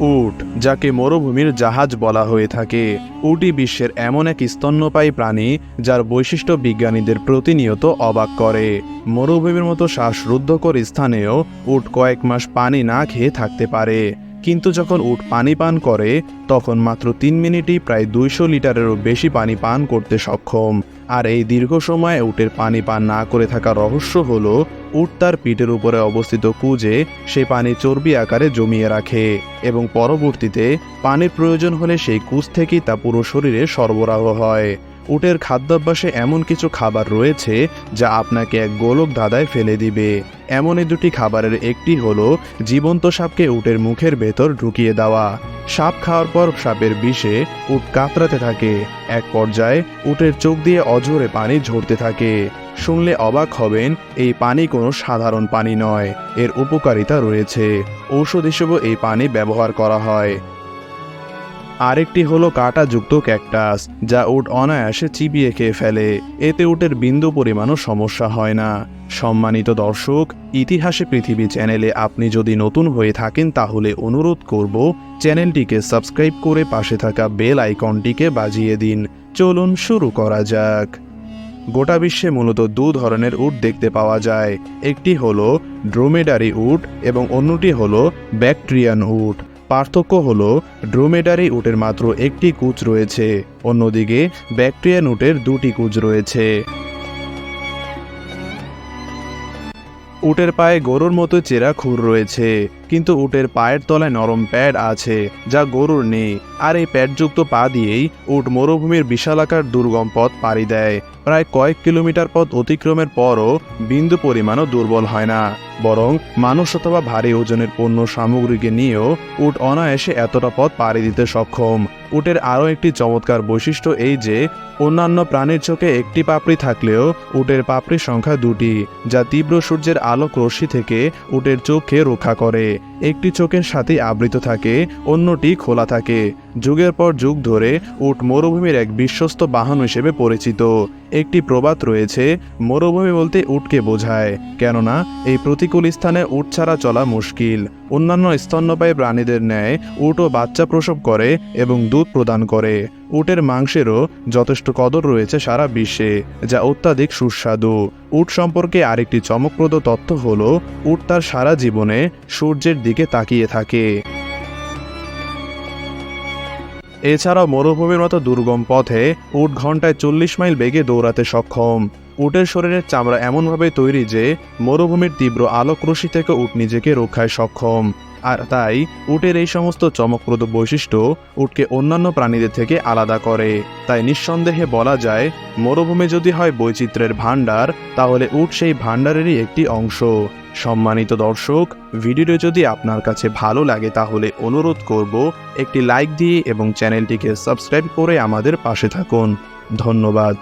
উট, যাকে মরুভূমির জাহাজ বলা হয়ে থাকে। উটি বিশ্বের এমন এক স্তন্যপায়ী প্রাণী, যার বৈশিষ্ট্য বিজ্ঞানীদের প্রতিনিয়ত অবাক করে। মরুভূমির মতো শ্বাসরুদ্ধকর স্থানেও উট কয়েক মাস পানি না খেয়ে থাকতে পারে। কিন্তু যখন উট পানি পান করে, তখন মাত্র তিন মিনিটেই প্রায় দুইশো লিটারেরও বেশি পানি পান করতে সক্ষম। আর এই দীর্ঘ সময়ে উটের পানি পান না করে থাকা রহস্য হল, উট তার পিঠের উপরে অবস্থিত কুজে সে পানি চর্বি আকারে জমিয়ে রাখে এবং পরবর্তীতে পানির প্রয়োজন হলে সেই কুজ থেকেই তা পুরো শরীরে সরবরাহ হয়। উটের খাদ্যাভ্যাসে এমন কিছু খাবার রয়েছে যা আপনাকে এক গোলক ধাঁধায় ফেলে দিবে। এমনই দুটি খাবারের একটি হলো জীবন্ত সাপকে উটের মুখের ভেতর ঢুকিয়ে দেওয়া। সাপ খাওয়ার পর সাপের বিষে উট কাতরাতে থাকে। এক পর্যায়ে উটের চোখ দিয়ে অঝরে পানি ঝরতে থাকে। শুনলে অবাক হবেন, এই পানি কোনো সাধারণ পানি নয়, এর উপকারিতা রয়েছে। ঔষধ হিসেবেও এই পানি ব্যবহার করা হয়। আরেকটি হলো কাঁটাযুক্ত ক্যাকটাস, যা উট অনায়াসে চিবিয়ে খেয়ে ফেলে। এতে উটের বিন্দু পরিমাণও সমস্যা হয় না। সম্মানিত দর্শক, ইতিহাসে পৃথিবী চ্যানেলে আপনি যদি নতুন হয়ে থাকেন, তাহলে অনুরোধ করব চ্যানেলটিকে সাবস্ক্রাইব করে পাশে থাকা বেল আইকনটিকে বাজিয়ে দিন। চলুন শুরু করা যাক। গোটা বিশ্বে মূলত দু ধরনের উট দেখতে পাওয়া যায়। একটি হলো ড্রোমেডারি উট এবং অন্যটি হলো ব্যাকট্রিয়ান উট। পার্থক্য হল, ড্রোমেডারি উটের মাত্র একটি কুচ রয়েছে। অন্যদিকে, ব্যাকটেরিয়ান উটের দুটি কুচ রয়েছে। উটের পায়ে গরুর মতো চেরা খুর রয়েছে। কিন্তু উটের পায়ের তলায় নরম প্যাড আছে, যা গরুর নেই, আর এই প্যাডযুক্ত পা দিয়েই উট মরুভূমির বিশালাকার দুর্গম পথ পাড়ি দেয়। প্রায় কয়েক কিলোমিটার পথ অতিক্রমের পরও বিন্দু পরিমাণও দুর্বল হয় না, বরং মানুষ অথবা ভারী ওজনের পণ্য সামগ্রীকে নিয়েও উট অনায়াসে এতটা পথ পাড়ি দিতে সক্ষম। উটের আরও একটি চমৎকার বৈশিষ্ট্য এই যে, অন্যান্য প্রাণীর চোখে একটি পাপড়ি থাকলেও উটের পাপড়ির সংখ্যা দুটি, যা তীব্র সূর্যের আলোক রশ্মি থেকে উটের চোখকে রক্ষা করে। একটি চোখের সাথে আবৃত থাকে, অন্যটি খোলা থাকে। যুগের পর যুগ ধরে উট মরুভূমির এক বিশ্বস্ত বাহন হিসেবে পরিচিত। একটি প্রবাদ রয়েছে, মরুভূমি বলতে উটকে বোঝায়, কেননা এই প্রতিকূল স্থানে উট ছাড়া চলা মুশকিল। অন্যান্য স্তন্যপায়ী প্রাণীদের ন্যায় উটও বাচ্চা প্রসব করে এবং দুধ প্রদান করে। উটের মাংসেরও যথেষ্ট কদর রয়েছে সারা বিশ্বে, যা অত্যাধিক সুস্বাদু। উট সম্পর্কে আরেকটি চমকপ্রদ তথ্য হল, উট তার সারা জীবনে সূর্যের দিকে তাকিয়ে থাকে। এছাড়াও মরুভূমির মতো দুর্গম পথে উট ঘন্টায় চল্লিশ মাইল বেগে দৌড়াতে সক্ষম। উটের শরীরের চামড়া এমনভাবে তৈরি যে, মরুভূমির তীব্র আলোক রশি থেকে উট নিজেকে রক্ষায় সক্ষম। আর তাই উটের এই সমস্ত চমকপ্রদ বৈশিষ্ট্য উটকে অন্যান্য প্রাণীদের থেকে আলাদা করে। তাই নিঃসন্দেহে বলা যায়, মরুভূমি যদি হয় বৈচিত্র্যের ভাণ্ডার, তাহলে উট সেই ভাণ্ডারেরই একটি অংশ। সম্মানিত দর্শক, ভিডিওটি যদি আপনার কাছে ভালো লাগে তাহলে অনুরোধ করব একটি লাইক দিয়ে এবং চ্যানেলটিকে সাবস্ক্রাইব করে আমাদের পাশে থাকুন। ধন্যবাদ।